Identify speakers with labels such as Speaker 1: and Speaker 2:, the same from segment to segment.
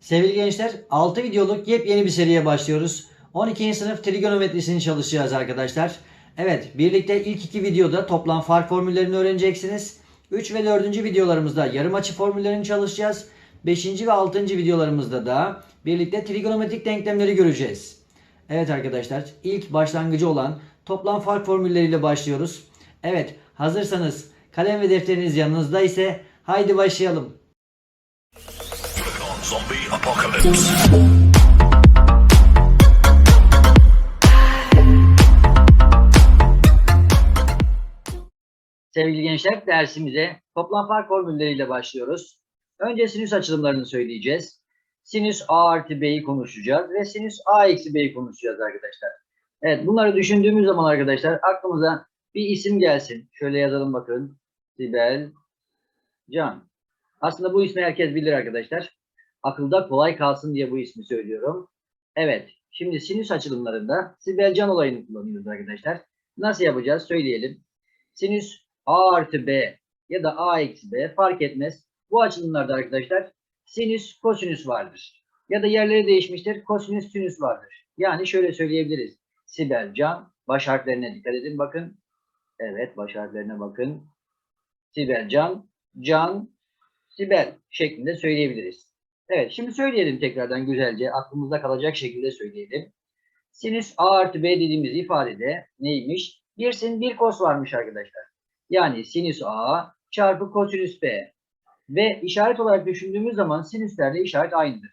Speaker 1: Sevgili gençler 6 videoluk yepyeni bir seriye başlıyoruz. 12. sınıf trigonometrisini çalışacağız arkadaşlar. Evet birlikte ilk iki videoda toplam fark formüllerini öğreneceksiniz. 3 ve 4. videolarımızda yarım açı formüllerini çalışacağız. 5. ve 6. videolarımızda da birlikte trigonometrik denklemleri göreceğiz. Evet arkadaşlar ilk başlangıcı olan toplam fark formülleriyle başlıyoruz. Evet hazırsanız kalem ve defteriniz yanınızda ise haydi başlayalım.
Speaker 2: Zombie apocalypse.
Speaker 1: Sevgili gençler dersimize toplam fark formülleriyle başlıyoruz. Önce sinüs açılımlarını söyleyeceğiz. Sinüs A artı B'yi konuşacağız ve sinüs A eksi B'yi konuşacağız arkadaşlar. Evet bunları düşündüğümüz zaman arkadaşlar aklımıza bir isim gelsin. Şöyle yazalım bakın. Sibel Can. Aslında bu ismi herkes bilir arkadaşlar. Akılda kolay kalsın diye bu ismi söylüyorum. Evet. Şimdi sinüs açılımlarında Sibel Can olayını kullanıyoruz arkadaşlar. Nasıl yapacağız söyleyelim. Sinüs A artı B ya da A eksi B fark etmez. Bu açılımlarda arkadaşlar sinüs kosinüs vardır. Ya da yerleri değişmiştir. Kosinüs sinüs vardır. Yani şöyle söyleyebiliriz. Sibel Can baş harflerine dikkat edin bakın. Evet baş harflerine bakın. Sibel Can, Can, Sibel şeklinde söyleyebiliriz. Evet şimdi söyleyelim tekrardan güzelce aklımızda kalacak şekilde söyleyelim. Sinüs A artı B dediğimiz ifadede neymiş? Bir sin bir kos varmış arkadaşlar. Yani sinüs A çarpı kosinüs B. Ve işaret olarak düşündüğümüz zaman sinüslerde işaret aynıdır.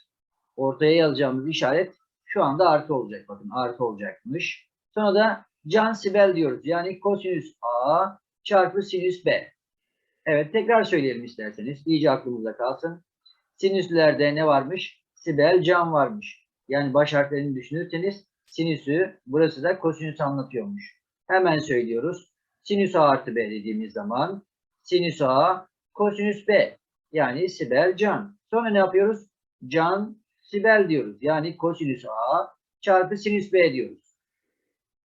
Speaker 1: Ortaya yazacağımız işaret şu anda artı olacak. Bakın artı olacakmış. Sonra da can sibel diyoruz. Yani kosinüs A çarpı sinüs B. Evet tekrar söyleyelim isterseniz. İyice aklımızda kalsın. Sinüslerde ne varmış? Sibel can varmış. Yani baş harflerini düşünürseniz sinüsü burası da kosinüs anlatıyormuş. Hemen söylüyoruz. Sinüs A artı B dediğimiz zaman sinüs A kosinüs B. Yani Sibel Can. Sonra ne yapıyoruz? Can Sibel diyoruz. Yani kosinüs A çarpı sinüs B diyoruz.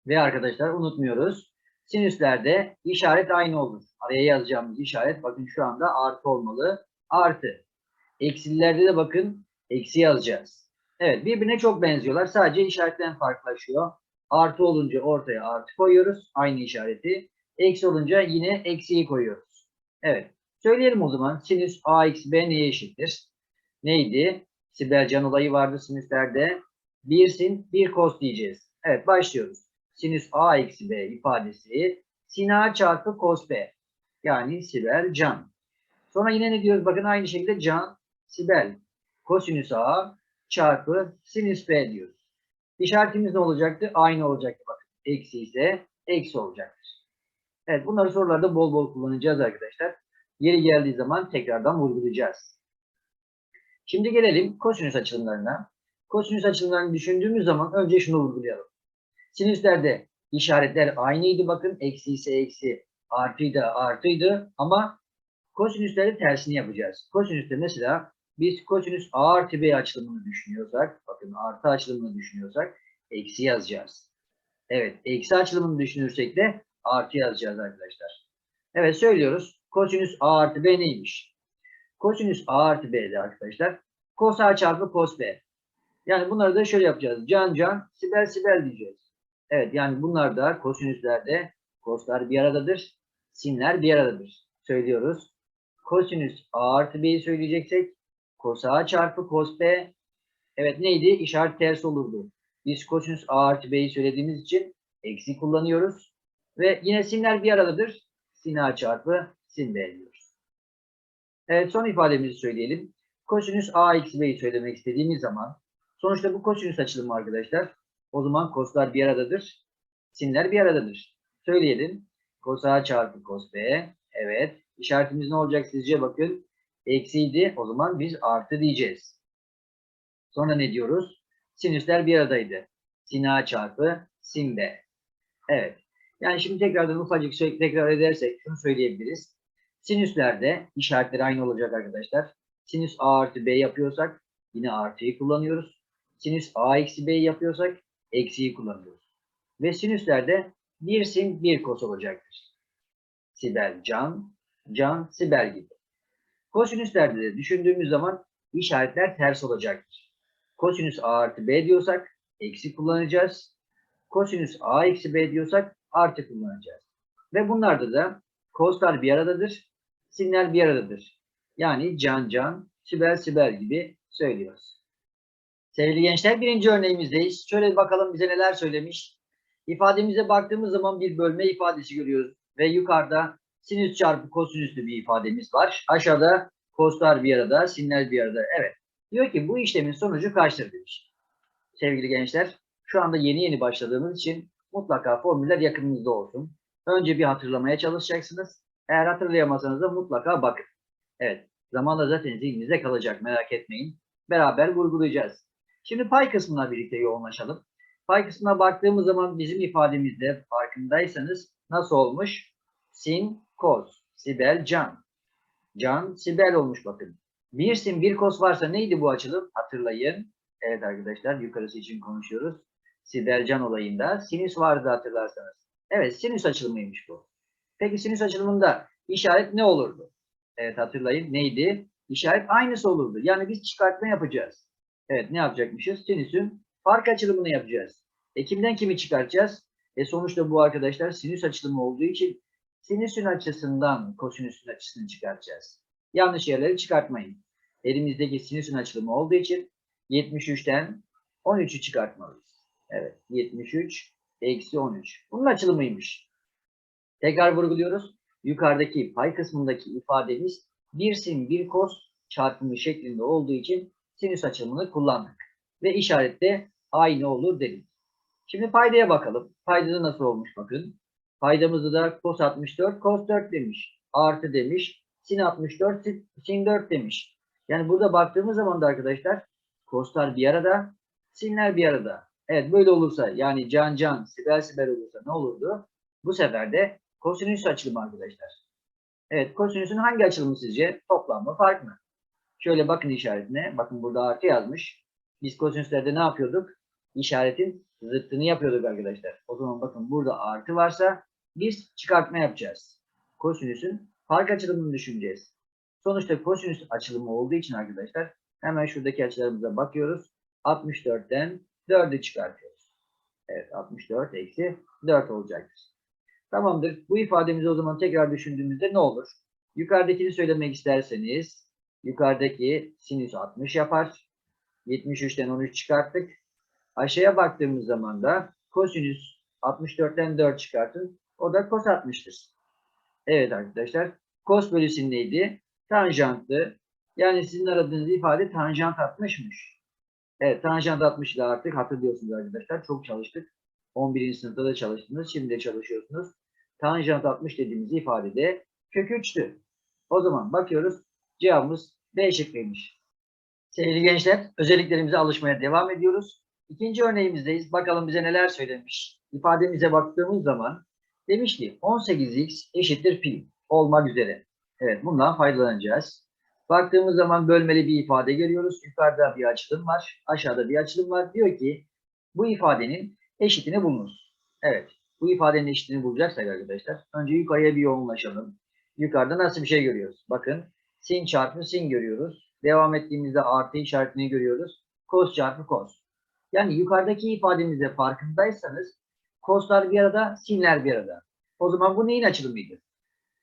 Speaker 1: Ve arkadaşlar unutmuyoruz. Sinüslerde işaret aynı olur. Araya yazacağımız işaret bakın şu anda artı olmalı. Artı. Eksililerde de bakın eksi yazacağız. Evet birbirine çok benziyorlar. Sadece işaretten farklılaşıyor. Artı olunca ortaya artı koyuyoruz. Aynı işareti. Eksi olunca yine eksiyi koyuyoruz. Evet. Söyleyelim o zaman. Sinüs a eksi b neye eşittir? Neydi? Sibelcan olayı vardı sinüslerde. Bir sin, bir kos diyeceğiz. Evet başlıyoruz. Sinüs a eksi b ifadesi sin a çarpı kos b. Yani Sibel can. Sonra yine ne diyoruz? Bakın aynı şekilde can, Sibel. Kosinüs a çarpı sinüs b diyoruz. İşaretimiz ne olacaktı? Aynı olacaktı. Bakın eksi ise eksi olacaktır. Evet bunları sorularda bol bol kullanacağız arkadaşlar. Yeri geldiği zaman tekrardan vurgulayacağız. Şimdi gelelim kosinüs açılımlarına. Kosinüs açılımlarını düşündüğümüz zaman önce şunu vurgulayalım. Sinüslerde işaretler aynıydı bakın. Eksi ise eksi, artıydı artıydı ama kosinüslerde tersini yapacağız. Kosinüste mesela biz kosinüs a artı b açılımını düşünüyorsak, bakın artı açılımını düşünüyorsak eksi yazacağız. Evet, eksi açılımını düşünürsek de artı yazacağız arkadaşlar. Evet söylüyoruz. Kosinüs a artı b neymiş? Kosinüs a artı b'de arkadaşlar. Kos a çarpı kos b. Yani bunları da şöyle yapacağız. Can can, sibel sibel diyeceğiz. Evet yani bunlar da kosinüslerde koslar bir aradadır. Sinler bir aradadır. Söylüyoruz. Kosinüs a artı b'yi söyleyeceksek kos a çarpı kos b. Evet neydi? İşaret ters olurdu. Biz kosinüs a artı b'yi söylediğimiz için eksi kullanıyoruz. Ve yine sinler bir aradadır. Sin a çarpı sin b diyoruz. Evet son ifademizi söyleyelim. Kosinüs a eksi b'yi söylemek istediğimiz zaman sonuçta bu kosinüs açılımı arkadaşlar. O zaman koslar bir aradadır. Sinler bir aradadır. Söyleyelim. Kos a çarpı kos b. Evet. İşaretimiz ne olacak sizce bakın. Eksiydi. O zaman biz artı diyeceğiz. Sonra ne diyoruz? Sinüsler bir aradaydı. Sin a çarpı sin b. Evet. Yani şimdi tekrardan ufacık tekrar edersek şunu söyleyebiliriz. Sinüslerde işaretleri aynı olacak arkadaşlar. Sinüs a artı b yapıyorsak yine artıyı kullanıyoruz. Sinüs a eksi b yapıyorsak eksiyi kullanıyoruz. Ve sinüslerde bir sin bir kos olacaktır. Sibel can, can Sibel gibi. Kosinüslerde de düşündüğümüz zaman işaretler ters olacaktır. Kosinüs A artı B diyorsak eksi kullanacağız. Kosinüs A eksi B diyorsak artı kullanacağız. Ve bunlarda da koslar bir aradadır, sinler bir aradadır. Yani can can, sibel sibel gibi söylüyoruz. Sevgili gençler birinci örneğimizdeyiz. Şöyle bakalım bize neler söylemiş. İfademize baktığımız zaman bir bölme ifadesi görüyoruz. Ve yukarıda sinüs çarpı kosinüslü bir ifademiz var. Aşağıda koslar bir arada, sinler bir arada. Evet. Diyor ki bu işlemin sonucu kaçtır demiş. Sevgili gençler, şu anda yeni yeni başladığımız için mutlaka formüller yakınınızda olsun. Önce bir hatırlamaya çalışacaksınız. Eğer hatırlayamazsanız da mutlaka bakın. Evet, zamanla zaten zihninizde kalacak merak etmeyin. Beraber vurgulayacağız. Şimdi pay kısmına birlikte yoğunlaşalım. Pay kısmına baktığımız zaman bizim ifademizde farkındaysanız nasıl olmuş? Sin, kos, sibel, can. Can, sibel olmuş bakın. Bir sin, bir kos varsa neydi bu açılım? Hatırlayın. Evet arkadaşlar yukarısı için konuşuyoruz. Sibel can olayında sinüs vardı hatırlarsanız. Evet sinüs açılımıymış bu. Peki sinüs açılımında işaret ne olurdu? Evet hatırlayın neydi? İşaret aynısı olurdu. Yani biz çıkartma yapacağız. Evet ne yapacakmışız? Sinüsün fark açılımını yapacağız. E kimden kimi çıkartacağız? E sonuçta bu arkadaşlar sinüs açılımı olduğu için sinüsün açısından kosinüsün açısını çıkartacağız. Yanlış yerleri çıkartmayın. Elimizdeki sinüsün açılımı olduğu için 73'ten 13'ü çıkartmalıyız. Evet 73 eksi 13. Bunun açılımıymış. Tekrar vurguluyoruz. Yukarıdaki pay kısmındaki ifademiz bir sin bir kos çarpımı şeklinde olduğu için sinüs açılımını kullandık. Ve işarette aynı olur dedik. Şimdi paydaya bakalım. Paydada nasıl olmuş bakın. Paydamızda da cos 64, cos 4 demiş. Artı demiş. Sin 64, sin- sin 4 demiş. Yani burada baktığımız zaman da arkadaşlar coslar bir arada, sinler bir arada. Evet böyle olursa yani can can, sibel sibel olursa ne olurdu? Bu sefer de kosinüs açılımı arkadaşlar. Evet kosinüsün hangi açılımı sizce? Toplam mı fark mı? Şöyle bakın işaretine. Bakın burada artı yazmış. Biz kosinüslerde ne yapıyorduk? İşaretin zıttını yapıyorduk arkadaşlar. O zaman bakın burada artı varsa biz çıkartma yapacağız. Kosinüsün fark açılımını düşüneceğiz. Sonuçta kosinüs açılımı olduğu için arkadaşlar hemen şuradaki açılarımıza bakıyoruz. 64'ten 4'ü çıkartıyoruz. Evet 64 eksi 4 olacaktır. Tamamdır. Bu ifademizi o zaman tekrar düşündüğümüzde ne olur? Yukarıdakini söylemek isterseniz yukarıdaki sinüs 60 yapar. 73'ten 13 çıkarttık. Aşağıya baktığımız zaman da kosinüs 64'ten 4 çıkartın. O da kos 60'tır. Evet arkadaşlar. Kos bölü sin neydi? Tanjantlı. Yani sizin aradığınız ifade tanjant 60'mış. Evet tanjant 60 ile artık hatırlıyorsunuz arkadaşlar. Çok çalıştık. 11. sınıfta da çalıştınız. Şimdi de çalışıyorsunuz. Tanjant 60 dediğimiz ifadede kök 3'tü. O zaman bakıyoruz. Cevabımız B şıkkıymış. Sevgili gençler, özelliklerimize alışmaya devam ediyoruz. İkinci örneğimizdeyiz. Bakalım bize neler söylemiş. İfademize baktığımız zaman demiş ki 18x eşittir pi olmak üzere. Evet bundan faydalanacağız. Baktığımız zaman bölmeli bir ifade görüyoruz. Yukarıda bir açılım var. Aşağıda bir açılım var. Diyor ki bu ifadenin eşitini bulunuz. Evet. Bu ifadenin eşitini bulacaksak arkadaşlar. Önce yukarıya bir yoğunlaşalım. Yukarıda nasıl bir şey görüyoruz? Bakın sin çarpı sin görüyoruz. Devam ettiğimizde artı işaretini görüyoruz. Kos çarpı kos. Yani yukarıdaki ifademizde farkındaysanız koslar bir arada, sinler bir arada. O zaman bu neyin açılımıydı?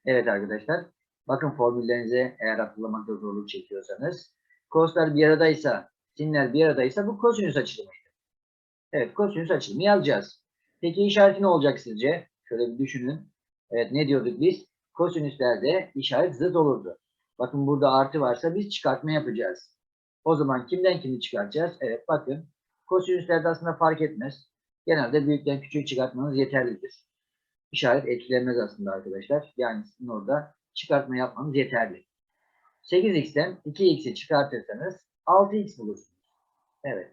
Speaker 1: Evet arkadaşlar. Bakın formüllerinize eğer hatırlamakta zorluk çekiyorsanız. Koslar bir aradaysa, sinler bir aradaysa bu kosinüs açılımıydı. Evet kosinüs açılımı yazacağız. Peki işareti ne olacak sizce? Şöyle bir düşünün. Evet ne diyorduk biz? Kosinüslerde işaret zıt olurdu. Bakın burada artı varsa biz çıkartma yapacağız. O zaman kimden kimi çıkartacağız? Evet bakın. Kosinüslerde aslında fark etmez. Genelde büyükten küçüğü çıkartmanız yeterlidir. İşaret etkilenmez aslında arkadaşlar. Yani sizin orada çıkartma yapmanız yeterli. 8x'ten 2x'i çıkartırsanız 6x bulursunuz. Evet.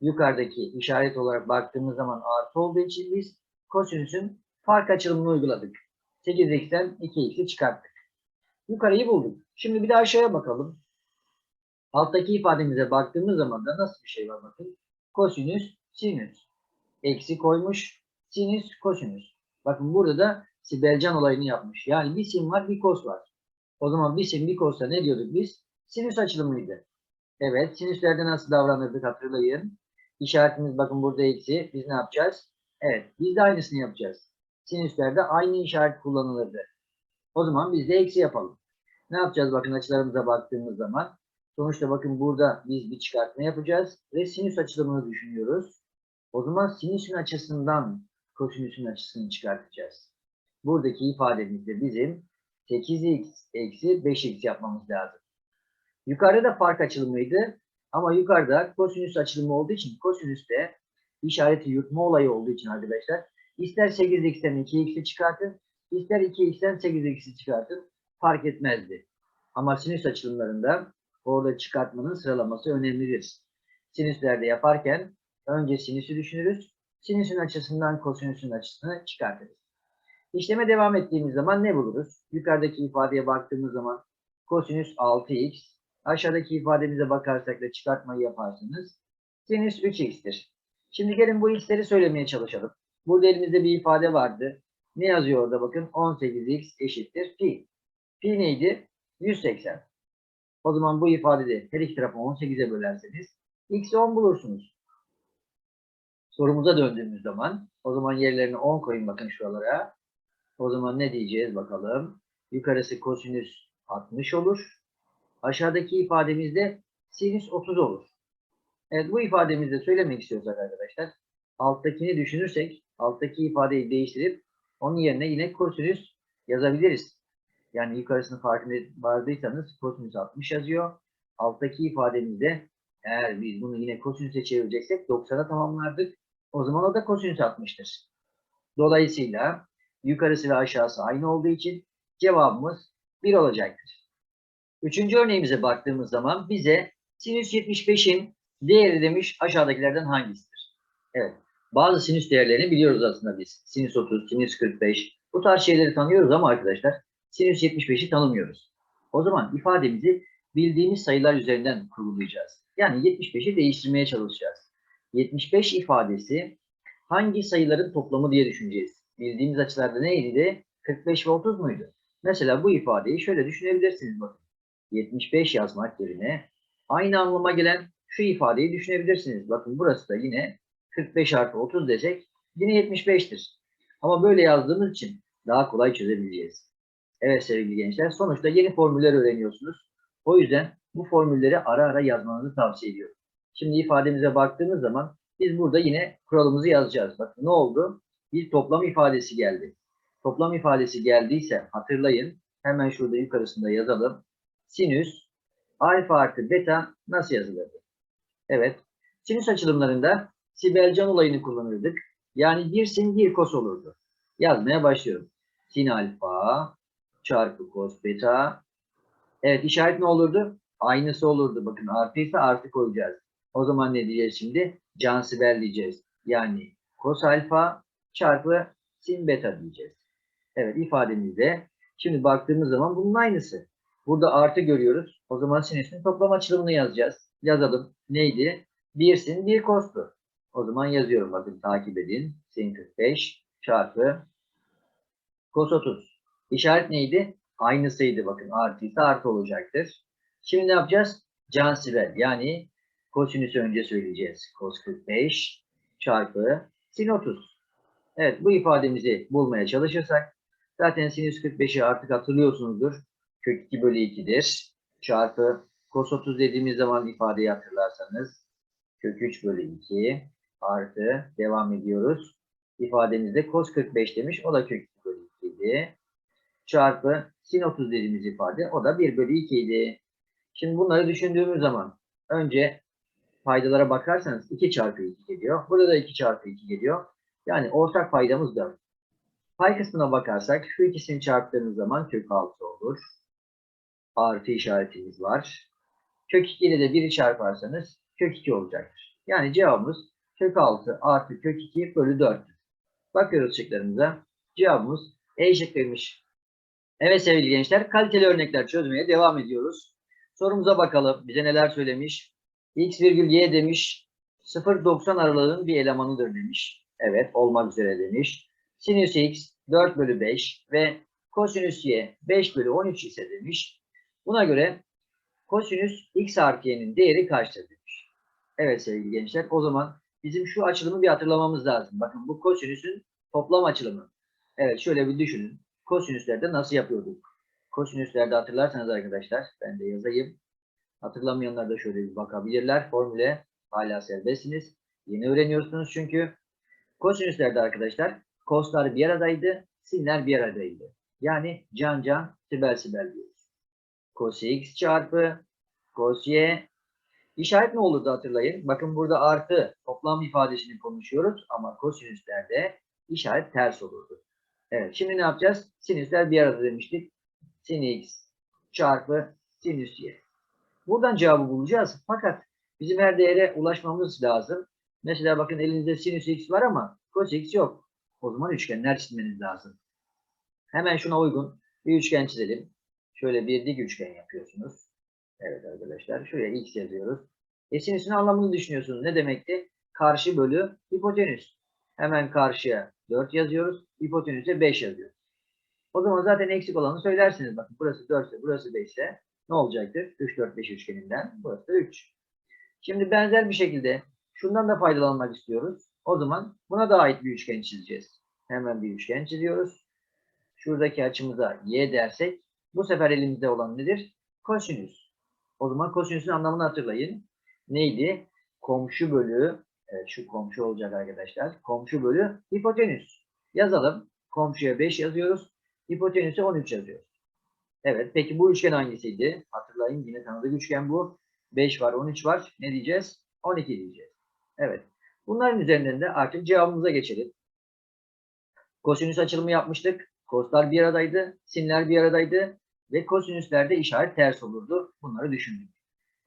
Speaker 1: Yukarıdaki işaret olarak baktığımız zaman artı olduğu için biz kosinüsün fark açılımını uyguladık. 8x'ten 2x'i çıkarttık. Yukarıyı bulduk. Şimdi bir de aşağıya bakalım. Alttaki ifademize baktığımız zaman da nasıl bir şey var bakın. Kosinüs, sinüs. Eksi koymuş. Sinüs, kosinüs. Bakın burada da Sibelcan olayını yapmış. Yani bir sin var, bir kos var. O zaman bir sin, bir kosta ne diyorduk biz? Sinüs açılımıydı. Evet, sinüslerde nasıl davranırdık hatırlayın. İşaretimiz bakın burada eksi. Biz ne yapacağız? Evet, biz de aynısını yapacağız. Sinüslerde aynı işaret kullanılırdı. O zaman biz de eksi yapalım. Ne yapacağız bakın açılarımıza baktığımız zaman? Sonuçta bakın burada biz bir çıkartma yapacağız ve sinüs açılımını düşünüyoruz. O zaman sinüsün açısından kosinüsün açısını çıkartacağız. Buradaki ifademizde bizim 8x eksi 5x yapmamız lazım. Yukarıda fark açılımıydı ama yukarıda kosinüs açılımı olduğu için kosinüste işareti yutma olayı olduğu için arkadaşlar ister 8x'ten 2x'i çıkartın ister 2x'ten 8x'i çıkartın fark etmezdi. Ama sinüs açılımlarında orada çıkartmanın sıralaması önemlidir. Sinüslerde yaparken önce sinüsü düşünürüz. Sinüsün açısından kosinüsün açısını çıkartırız. İşleme devam ettiğimiz zaman ne buluruz? Yukarıdaki ifadeye baktığımız zaman kosinüs 6x. Aşağıdaki ifademize bakarsak da çıkartmayı yaparsınız. Sinüs 3x'tir. Şimdi gelin bu x'leri söylemeye çalışalım. Burada elimizde bir ifade vardı. Ne yazıyor orada bakın? 18x eşittir pi. Pi neydi? 180. O zaman bu ifadede her iki tarafı 18'e bölerseniz x'i 10 bulursunuz. Sorumuza döndüğümüz zaman o zaman yerlerine 10 koyun bakın şuralara. O zaman ne diyeceğiz bakalım. Yukarısı kosinüs 60 olur. Aşağıdaki ifademizde sinüs 30 olur. Evet bu ifademizde söylemek istiyorsak arkadaşlar. Alttakini düşünürsek alttaki ifadeyi değiştirip onun yerine yine kosinüs yazabiliriz. Yani yukarısının farkında vardıysanız kosinüs 60 yazıyor. Alttaki ifademizde eğer biz bunu yine kosinüse çevireceksek 90'a tamamlardık. O zaman o da kosinüs 60'tır. Dolayısıyla yukarısı ve aşağısı aynı olduğu için cevabımız 1 olacaktır. Üçüncü örneğimize baktığımız zaman bize sinüs 75'in değeri demiş aşağıdakilerden hangisidir? Evet. Bazı sinüs değerlerini biliyoruz aslında biz. Sinüs 30, sinüs 45. Bu tarz şeyleri tanıyoruz ama arkadaşlar sinüs 75'i tanımıyoruz. O zaman ifademizi bildiğimiz sayılar üzerinden kurgulayacağız. Yani 75'i değiştirmeye çalışacağız. 75 ifadesi hangi sayıların toplamı diye düşüneceğiz. Bildiğimiz açılarda neydi? 45 ve 30 muydu? Mesela bu ifadeyi şöyle düşünebilirsiniz bakın. 75 yazmak yerine aynı anlama gelen şu ifadeyi düşünebilirsiniz. Bakın burası da yine 45 artı 30 desek yine 75'tir. Ama böyle yazdığımız için daha kolay çözebileceğiz. Evet sevgili gençler sonuçta yeni formüller öğreniyorsunuz. O yüzden bu formülleri ara ara yazmanızı tavsiye ediyorum. Şimdi ifademize baktığımız zaman biz burada yine kuralımızı yazacağız. Bakın ne oldu? Bir toplam ifadesi geldi. Toplam ifadesi geldiyse hatırlayın. Hemen şurada yukarısında yazalım. Sinüs alfa artı beta nasıl yazılırdı? Evet. Sinüs açılımlarında Sibelcan olayını kullanırdık. Yani bir sin bir kos olurdu. Yazmaya başlıyorum. Sin alfa çarpı kos beta. Evet işaret ne olurdu? Aynısı olurdu. Bakın artıysa artı koyacağız. O zaman ne diyeceğiz şimdi? Can Sibel diyeceğiz. Yani kos alfa çarpı sin beta diyeceğiz. Evet ifademizde şimdi baktığımız zaman bunun aynısı. Burada artı görüyoruz. O zaman sinüsün toplam açılımını yazacağız. Yazalım. Neydi? 1 sin 1 kostu. O zaman yazıyorum bakın takip edin. Sin 45 çarpı kos 30. İşaret neydi? Aynısıydı bakın. Artıysa artı olacaktır. Şimdi ne yapacağız? Can Sibel yani kosinüsü önce söyleyeceğiz. Kos 45 çarpı sin 30. Evet bu ifademizi bulmaya çalışırsak zaten sinüs 45'i artık hatırlıyorsunuzdur. Kök 2 bölü 2'dir. Çarpı kos 30 dediğimiz zaman ifadeyi hatırlarsanız kök 3 bölü 2 artı devam ediyoruz. İfademizde cos 45 demiş. O da kök 2 bölü 2 idi. Çarpı sin 30 dediğimiz ifade. O da 1 bölü 2 idi. Şimdi bunları düşündüğümüz zaman önce paydalara bakarsanız 2 çarpı 2 geliyor. Burada da 2 çarpı 2 geliyor. Yani ortak paydamız 4. Pay kısmına bakarsak şu ikisini çarptığımız zaman kök 6 olur. Artı işaretimiz var. Kök 2 ile de 1'i çarparsanız kök 2 olacaktır. Yani cevabımız kök 6 artı kök 2 bölü 4. Bakıyoruz şıklarımıza. Cevabımız E şıkkıymış. Evet sevgili gençler kaliteli örnekler çözmeye devam ediyoruz. Sorumuza bakalım. Bize neler söylemiş? X virgül Y demiş. 0-90 aralığının bir elemanıdır demiş. Evet olmak üzere demiş. Sinüs X 4 bölü 5 ve kosinüs Y 5 bölü 13 ise demiş. Buna göre Kosinüs x artı y'nin değeri kaçtır demiş. Evet sevgili gençler o zaman bizim şu açılımı bir hatırlamamız lazım. Bakın bu kosinüsün toplam açılımı. Evet şöyle bir düşünün. Kosinüslerde nasıl yapıyorduk? Kosinüslerde hatırlarsanız arkadaşlar ben de yazayım. Hatırlamayanlar da şöyle bir bakabilirler. Formüle hala serbestsiniz. Yeni öğreniyorsunuz çünkü. Kosinüslerde arkadaşlar koslar bir aradaydı, sinler bir aradaydı. Yani can can, sibel sibel diyoruz. Cos x çarpı cos y. İşaret ne olurdu hatırlayın. Bakın burada artı toplam ifadesini konuşuyoruz ama kosinüslerde işaret ters olurdu. Evet şimdi ne yapacağız? Sinüsler bir arada demiştik. Sin x çarpı sinüs y. Buradan cevabı bulacağız. Fakat bizim her değere ulaşmamız lazım. Mesela bakın elinizde sinüs x var ama cos x yok. O zaman üçgenler çizmeniz lazım. Hemen şuna uygun bir üçgen çizelim. Şöyle bir dik üçgen yapıyorsunuz. Evet arkadaşlar şuraya x yazıyoruz. E sinüsün anlamını düşünüyorsunuz. Ne demekti? Karşı bölü hipotenüs. Hemen karşıya 4 yazıyoruz. Hipotenüse 5 yazıyoruz. O zaman zaten eksik olanı söylersiniz. Bakın burası 4 ise burası 5 ise ne olacaktır? 3, 4, 5 üçgeninden. Burası da 3. Şimdi benzer bir şekilde şundan da faydalanmak istiyoruz. O zaman buna da ait bir üçgen çizeceğiz. Hemen bir üçgen çiziyoruz. Şuradaki açımıza y dersek bu sefer elimizde olan nedir? Kosinüs. O zaman kosinüsün anlamını hatırlayın. Neydi? Komşu bölü, evet şu komşu olacak arkadaşlar. Komşu bölü hipotenüs. Yazalım. Komşuya 5 yazıyoruz. Hipotenüse 13 yazıyoruz. Evet. Peki bu üçgen hangisiydi? Hatırlayın yine tanıdık üçgen bu. 5 var, 13 var. Ne diyeceğiz? 12 diyeceğiz. Evet. Bunların üzerinden de artık cevabımıza geçelim. Kosinüs açılımı yapmıştık. Koslar bir aradaydı. Sinler bir aradaydı. Ve kosinüslerde işaret ters olurdu. Bunları düşündük.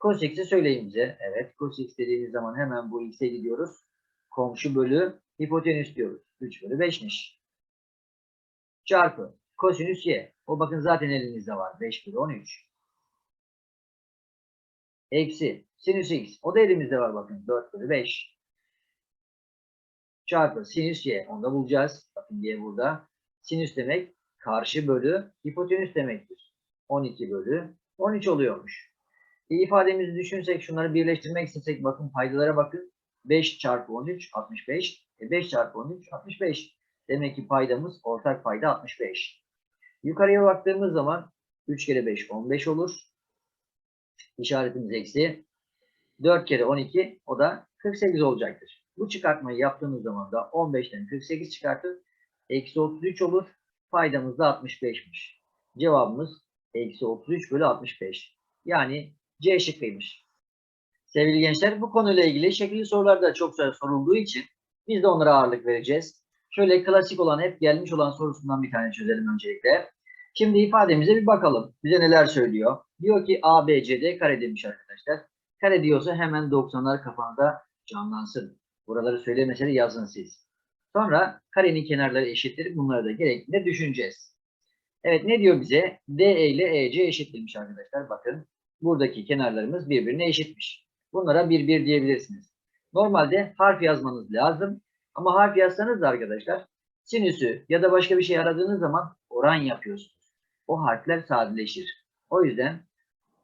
Speaker 1: Cos x'i söyleyin. Evet. Cos x zaman hemen bu x'e gidiyoruz. Komşu bölü hipotenüs diyoruz. 3 bölü 5'miş. Çarpı. Kosinüs y. O bakın zaten elinizde var. 5 bölü 13. Eksi. Sinüs x. O da elimizde var bakın. 4 bölü 5. Çarpı sinüs y. Onu da bulacağız. Bakın y burada. Sinüs demek karşı bölü hipotenüs demektir. 12 bölü 13 oluyormuş. İfademizi düşünsek şunları birleştirmek istesek bakın paydalara bakın. 5 çarpı 13 65. E 5 çarpı 13 65. Demek ki paydamız ortak payda 65. Yukarıya baktığımız zaman 3 kere 5 15 olur. İşaretimiz eksi. 4 kere 12 o da 48 olacaktır. Bu çıkartmayı yaptığımız zaman da 15'ten 48 çıkartır. Eksi 33 olur. Paydamız da 65'miş. Cevabımız eksi 33 bölü 65. Yani C şıkkıymış. Sevgili gençler bu konuyla ilgili şekilli sorular da çok sorulduğu için biz de onlara ağırlık vereceğiz. Şöyle klasik olan hep gelmiş olan sorusundan bir tane çözelim öncelikle. Şimdi ifademize bir bakalım. Bize neler söylüyor? Diyor ki ABCD kare demiş arkadaşlar. Kare diyorsa hemen 90'lar kafanızda canlansın. Buraları söylemeseniz yazın siz. Sonra karenin kenarları eşittir. Bunları da gerektiğinde düşüneceğiz. Evet ne diyor bize? DE ile EC eşittirmiş arkadaşlar. Bakın buradaki kenarlarımız birbirine eşitmiş. Bunlara bir bir diyebilirsiniz. Normalde harf yazmanız lazım. Ama harf yazsanız da arkadaşlar sinüsü ya da başka bir şey aradığınız zaman oran yapıyorsunuz. O harfler sadeleşir. O yüzden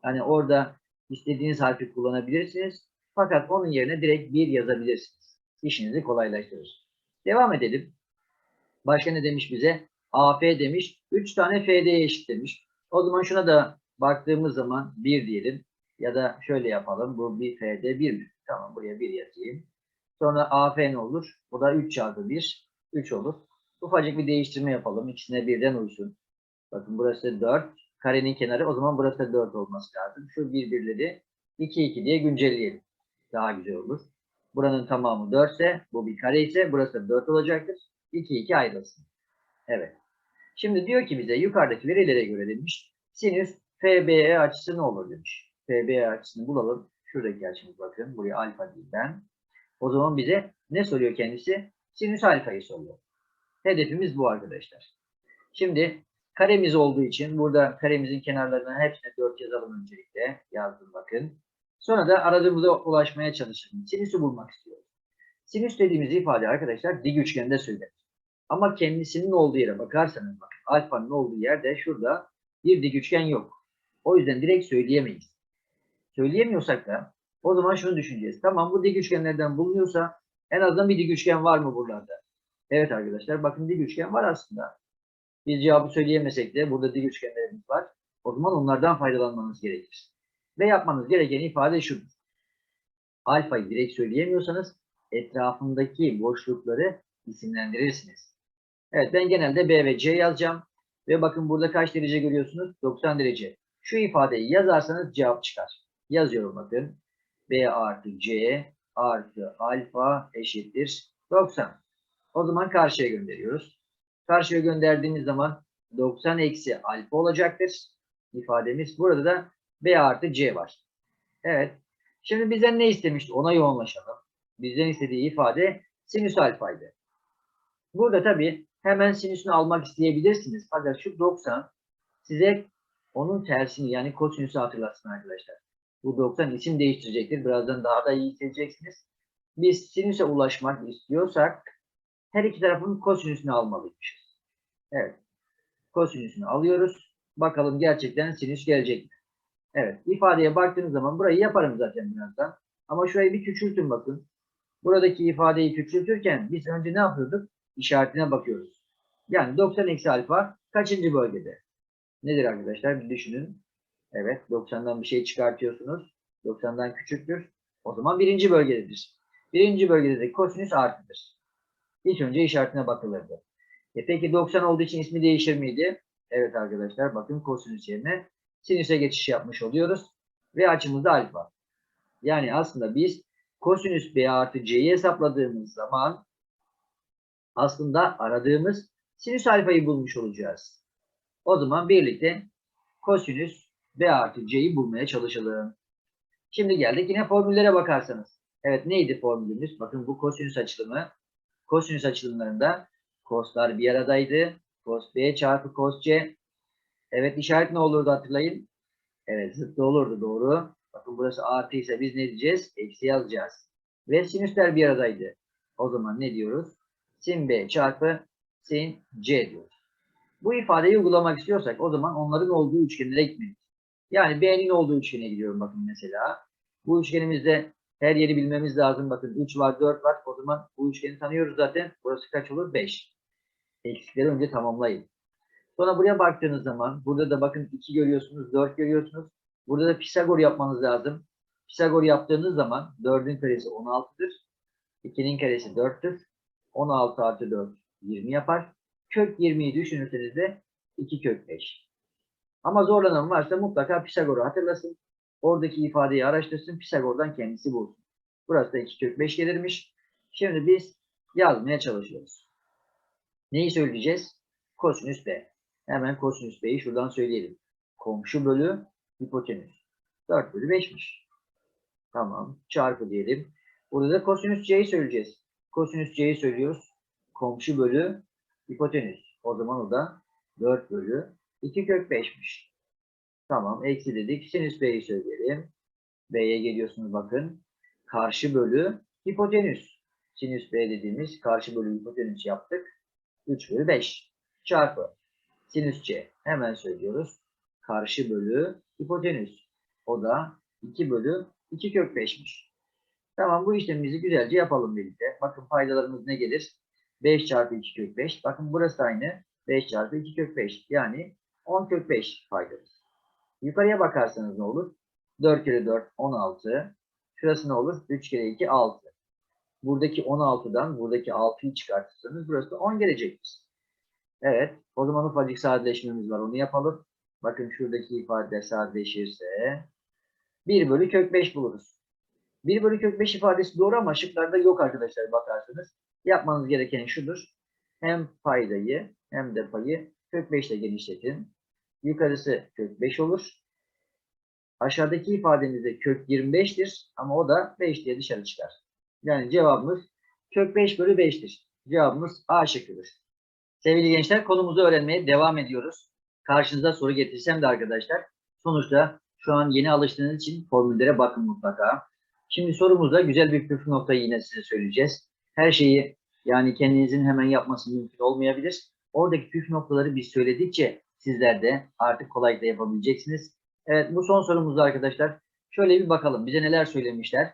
Speaker 1: hani orada istediğiniz harfi kullanabilirsiniz. Fakat onun yerine direkt bir yazabilirsiniz. İşinizi kolaylaştırır. Devam edelim. Başka ne demiş bize? AF demiş. 3 tane FD'ye eşit demiş. O zaman şuna da baktığımız zaman 1 diyelim. Ya da şöyle yapalım. Bu bir FD 1 mi? Tamam buraya 1 yazayım. Sonra AF ne olur? Bu da 3 çarpı 1. 3 olur. Ufacık bir değiştirme yapalım. İkisine birden uysun. Bakın burası 4. Karenin kenarı. O zaman burası 4 olması lazım. Şu birbirleri 2 2 diye güncelleyelim. Daha güzel olur. Buranın tamamı 4 ise bu bir kare ise burası 4 olacaktır. 2 2 ayrılsın. Evet. Şimdi diyor ki bize yukarıdaki verilere göre demiş. Sinüs FBE açısı ne olur demiş. FBE açısını bulalım. Şuradaki açımız bakın. Buraya alfa değil. O zaman bize ne soruyor kendisi? Sinüs alfayı soruyor. Hedefimiz bu arkadaşlar. Şimdi karemiz olduğu için burada karemizin kenarlarına hepsine 4 yazalım öncelikle. Yazdım bakın. Sonra da aradığımıza ulaşmaya çalışalım. Sinüsü bulmak istiyoruz. Sinüs dediğimiz ifade arkadaşlar dik üçgende söylenir. Ama kendisinin olduğu yere bakarsanız bakın alfanın olduğu yerde şurada bir dik üçgen yok. O yüzden direkt söyleyemeyiz. söyleyemiyorsak da o zaman şunu düşüneceğiz. Tamam bu dik üçgenlerden bulunuyorsa en azından bir dik üçgen var mı buralarda? Evet arkadaşlar bakın dik üçgen var aslında. Biz cevabı söyleyemesek de burada dik üçgenlerimiz var. O zaman onlardan faydalanmanız gerekir. Ve yapmanız gereken ifade şudur. Alfayı direkt söyleyemiyorsanız etrafındaki boşlukları isimlendirirsiniz. Evet ben genelde B ve C yazacağım. Ve bakın burada kaç derece görüyorsunuz? 90 derece. Şu ifadeyi yazarsanız cevap çıkar. Yazıyorum bakın. B artı C artı alfa eşittir 90. O zaman karşıya gönderiyoruz. Karşıya gönderdiğimiz zaman 90 eksi alfa olacaktır. ifademiz. Burada da B artı C var. Evet. Şimdi bizden ne istemişti? Ona yoğunlaşalım. Bizden istediği ifade sinüs alfaydı. Burada tabii hemen sinüsünü almak isteyebilirsiniz. Fakat şu 90 size onun tersini yani kosinüsü hatırlatsın arkadaşlar. Bu 90 isim değiştirecektir. Birazdan daha da iyi hissedeceksiniz. Biz sinüse ulaşmak istiyorsak her iki tarafın kosinüsünü almalıymışız. Evet. Kosinüsünü alıyoruz. Bakalım gerçekten sinüs gelecek mi? Evet. ifadeye baktığınız zaman burayı yaparım zaten birazdan. Ama şurayı bir küçültün bakın. Buradaki ifadeyi küçültürken biz önce ne yapıyorduk? İşaretine bakıyoruz. Yani 90 eksi alfa kaçıncı bölgede? Nedir arkadaşlar? Bir düşünün. Evet. 90'dan bir şey çıkartıyorsunuz. 90'dan küçüktür. O zaman birinci bölgededir. Birinci bölgede de kosinüs artıdır. İlk önce işaretine bakılırdı. E peki 90 olduğu için ismi değişir miydi? Evet arkadaşlar bakın kosinüs yerine sinüse geçiş yapmış oluyoruz. Ve açımız da alfa. Yani aslında biz kosinüs b artı c'yi hesapladığımız zaman aslında aradığımız sinüs alfayı bulmuş olacağız. O zaman birlikte kosinüs b artı c'yi bulmaya çalışalım. Şimdi geldik yine formüllere bakarsanız. Evet neydi formülümüz? Bakın bu kosinüs açılımı. Kosinüs açılımlarında koslar bir aradaydı. Kos b çarpı kos c. Evet işaret ne olurdu hatırlayın. Evet zıttı olurdu doğru. Bakın burası artı ise biz ne diyeceğiz? Eksi yazacağız. Ve sinüsler bir aradaydı. O zaman ne diyoruz? Sin b çarpı sin c diyoruz. Bu ifadeyi uygulamak istiyorsak o zaman onların olduğu üçgenlere gitmeliyiz. Yani b'nin olduğu üçgene gidiyorum bakın mesela. Bu üçgenimizde her yeri bilmemiz lazım. Bakın 3 var 4 var. O zaman bu üçgeni tanıyoruz zaten. Burası kaç olur? 5. Eksikleri önce tamamlayın. Sonra buraya baktığınız zaman burada da bakın 2 görüyorsunuz, 4 görüyorsunuz. Burada da Pisagor yapmanız lazım. Pisagor yaptığınız zaman 4'ün karesi 16'dır. 2'nin karesi 4'tür. 16 artı 4 20 yapar. Kök 20'yi düşünürseniz de 2 kök 5. Ama zorlanan varsa mutlaka Pisagor'u hatırlasın. Oradaki ifadeyi araştırsın. Pisagor'dan kendisi bulsun. Burası da 2 kök 5 gelirmiş. Şimdi biz yazmaya çalışıyoruz. Neyi söyleyeceğiz? Kosinüs B. Hemen kosinüs B'yi şuradan söyleyelim. Komşu bölü hipotenüs. 4 bölü 5'miş. Tamam. Çarpı diyelim. Burada da kosinüs C'yi söyleyeceğiz. Kosinüs C'yi söylüyoruz. Komşu bölü hipotenüs. O zaman o da 4 bölü 2 kök 5'miş. Tamam. Eksi dedik. Sinüs B'yi söyleyelim. B'ye geliyorsunuz bakın. Karşı bölü hipotenüs. Sinüs B dediğimiz karşı bölü hipotenüs yaptık. 3 bölü 5 çarpı sinüs C. Hemen söylüyoruz. Karşı bölü hipotenüs. O da 2 bölü 2 kök 5'miş. Tamam bu işlemimizi güzelce yapalım birlikte. Bakın faydalarımız ne gelir? 5 çarpı 2 kök 5. Bakın burası aynı. 5 çarpı 2 kök 5. Yani 10 kök 5 faydamız. Yukarıya bakarsanız ne olur? 4 kere 4 16. Şurası ne olur? 3 kere 2 6. Buradaki 16'dan buradaki 6'yı çıkartırsanız burası da 10 gelecektir. Evet. O zaman ufacık sadeleşmemiz var. Onu yapalım. Bakın şuradaki ifade sadeleşirse 1 bölü kök 5 buluruz. 1 bölü kök 5 ifadesi doğru ama şıklarda yok arkadaşlar bakarsanız. Yapmanız gereken şudur. Hem paydayı hem de payı kök 5 ile genişletin. Yukarısı kök 5 olur. Aşağıdaki ifademizde kök 25'tir ama o da 5 diye dışarı çıkar. Yani cevabımız kök 5 bölü 5'tir. Cevabımız A şıkkıdır. Sevgili gençler konumuzu öğrenmeye devam ediyoruz. Karşınıza soru getirsem de arkadaşlar sonuçta şu an yeni alıştığınız için formüllere bakın mutlaka. Şimdi sorumuzda güzel bir püf noktayı yine size söyleyeceğiz. Her şeyi yani kendinizin hemen yapması mümkün olmayabilir. Oradaki püf noktaları biz söyledikçe sizler de artık kolaylıkla yapabileceksiniz. Evet bu son sorumuzda arkadaşlar Şöyle bir bakalım bize neler söylemişler.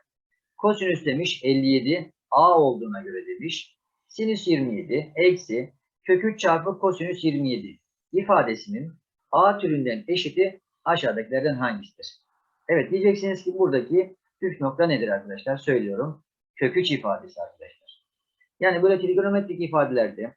Speaker 1: Kosinüs demiş 57 A olduğuna göre demiş. Sinüs 27 eksi kök 3 çarpı kosinüs 27 ifadesinin A türünden eşiti aşağıdakilerden hangisidir? Evet diyeceksiniz ki buradaki püf nokta nedir arkadaşlar? Söylüyorum. Kök 3 ifadesi arkadaşlar. Yani böyle trigonometrik ifadelerde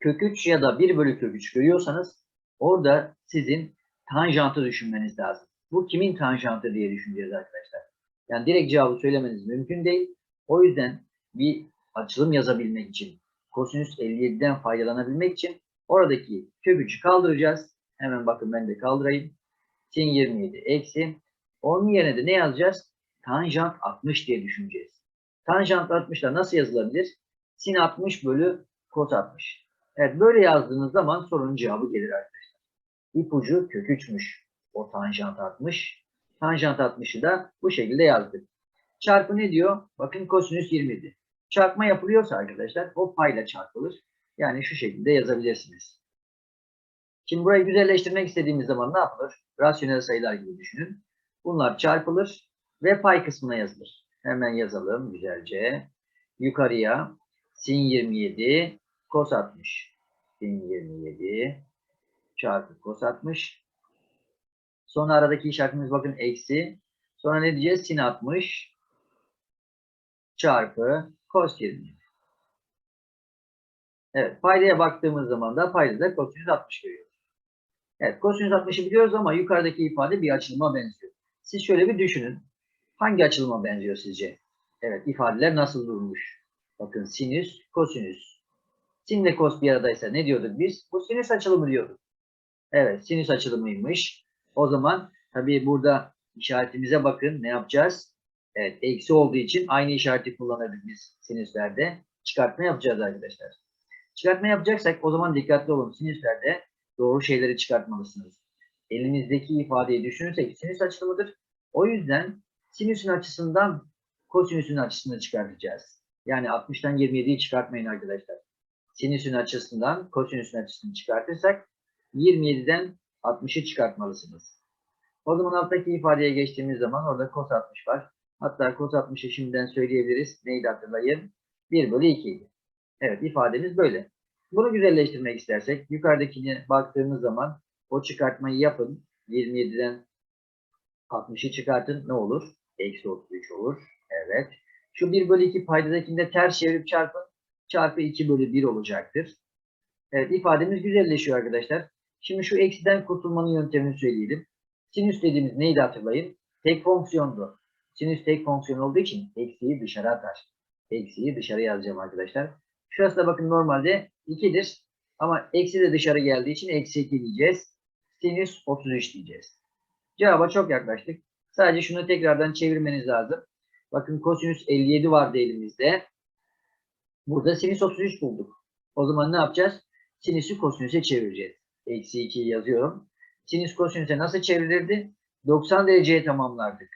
Speaker 1: kök 3 ya da 1 bölü kök 3 görüyorsanız orada sizin tanjantı düşünmeniz lazım. Bu kimin tanjantı diye düşüneceğiz arkadaşlar. Yani direkt cevabı söylemeniz mümkün değil. O yüzden bir açılım yazabilmek için, kosinüs 57'den faydalanabilmek için oradaki kök 3'ü kaldıracağız. Hemen bakın ben de kaldırayım. Sin 27 eksi. Onun yerine de ne yazacağız? Tanjant 60 diye düşüneceğiz. Tanjant 60 da nasıl yazılabilir? Sin 60 bölü kos 60. Evet böyle yazdığınız zaman sorunun cevabı gelir arkadaşlar. İpucu kök 3'müş. O tanjant 60. Tanjant 60'ı da bu şekilde yazdık. Çarpı ne diyor? Bakın kosinüs 27. Çarpma yapılıyorsa arkadaşlar o payla çarpılır. Yani şu şekilde yazabilirsiniz. Şimdi burayı güzelleştirmek istediğimiz zaman ne yapılır? Rasyonel sayılar gibi düşünün. Bunlar çarpılır ve pay kısmına yazılır. Hemen yazalım güzelce. Yukarıya sin 27 kos 60. Sin 27 çarpı kos 60. Sonra aradaki işaretimiz bakın eksi. Sonra ne diyeceğiz? Sin 60 çarpı cos 27. Evet, paydaya baktığımız zaman da paydada kosinüs 60 görüyoruz. Evet, kosinüs 60'ı biliyoruz ama yukarıdaki ifade bir açılıma benziyor. Siz şöyle bir düşünün. Hangi açılıma benziyor sizce? Evet, ifadeler nasıl durmuş? Bakın sinüs, kosinüs. Sin ile kos bir aradaysa ne diyorduk biz? Bu sinüs açılımı diyorduk. Evet, sinüs açılımıymış. O zaman tabii burada işaretimize bakın. Ne yapacağız? Evet, eksi olduğu için aynı işareti kullanabiliriz biz sinüslerde. Çıkartma yapacağız arkadaşlar. Çıkartma yapacaksak o zaman dikkatli olun. Sinüslerde doğru şeyleri çıkartmalısınız. Elimizdeki ifadeyi düşünürsek sinüs açılımıdır. O yüzden sinüsün açısından kosinüsün açısını çıkartacağız. Yani 60'tan 27'yi çıkartmayın arkadaşlar. Sinüsün açısından kosinüsün açısını çıkartırsak 27'den 60'ı çıkartmalısınız. O zaman alttaki ifadeye geçtiğimiz zaman orada cos 60 var. Hatta cos 60'ı şimdiden söyleyebiliriz. Neydi hatırlayın? 1 bölü 2 idi. Evet ifademiz böyle. Bunu güzelleştirmek istersek yukarıdakine baktığımız zaman o çıkartmayı yapın. 27'den 60'ı çıkartın. Ne olur? Eksi 33 olur. Evet. Şu 1 bölü 2 paydadakinde ters çevirip çarpın. Çarpı 2 bölü 1 olacaktır. Evet ifademiz güzelleşiyor arkadaşlar. Şimdi şu eksiden kurtulmanın yöntemini söyleyelim. Sinüs dediğimiz neydi hatırlayın? Tek fonksiyondu. Sinüs tek fonksiyon olduğu için eksiği dışarı atar. Eksiği dışarı yazacağım arkadaşlar. Şurası da bakın normalde 2'dir. Ama eksi de dışarı geldiği için eksi 2 diyeceğiz. Sinüs 33 diyeceğiz. Cevaba çok yaklaştık. Sadece şunu tekrardan çevirmeniz lazım. Bakın kosinüs 57 vardı elimizde. Burada sinüs 33 bulduk. O zaman ne yapacağız? Sinüsü kosinüse çevireceğiz. Eksi 2'yi yazıyorum. Sinüs kosinüse nasıl çevrilirdi? 90 dereceye tamamlardık.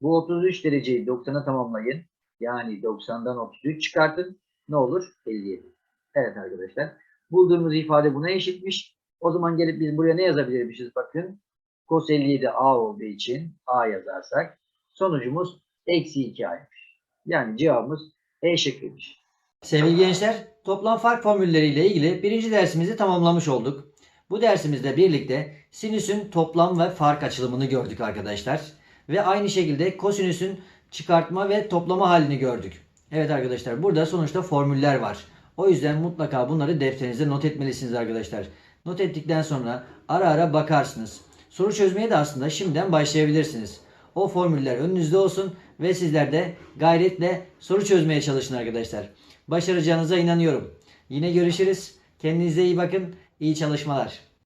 Speaker 1: Bu 33 dereceyi 90'a tamamlayın. Yani 90'dan 33 çıkartın. Ne olur? 57. Evet arkadaşlar. Bulduğumuz ifade buna eşitmiş. O zaman gelip biz buraya ne yazabilirmişiz? Bakın. Cos 57 A olduğu için A yazarsak sonucumuz eksi 2A'ymış. Yani cevabımız E şıkkıymış.
Speaker 2: Sevgili gençler, toplam fark formülleriyle ilgili birinci dersimizi tamamlamış olduk. Bu dersimizle birlikte sinüsün toplam ve fark açılımını gördük arkadaşlar. Ve aynı şekilde kosinüsün çıkartma ve toplama halini gördük. Evet arkadaşlar burada sonuçta formüller var. O yüzden mutlaka bunları defterinize not etmelisiniz arkadaşlar. Not ettikten sonra ara ara bakarsınız. Soru çözmeye de aslında şimdiden başlayabilirsiniz. O formüller önünüzde olsun ve sizler de gayretle soru çözmeye çalışın arkadaşlar. Başaracağınıza inanıyorum. Yine görüşürüz. Kendinize iyi bakın. İyi çalışmalar.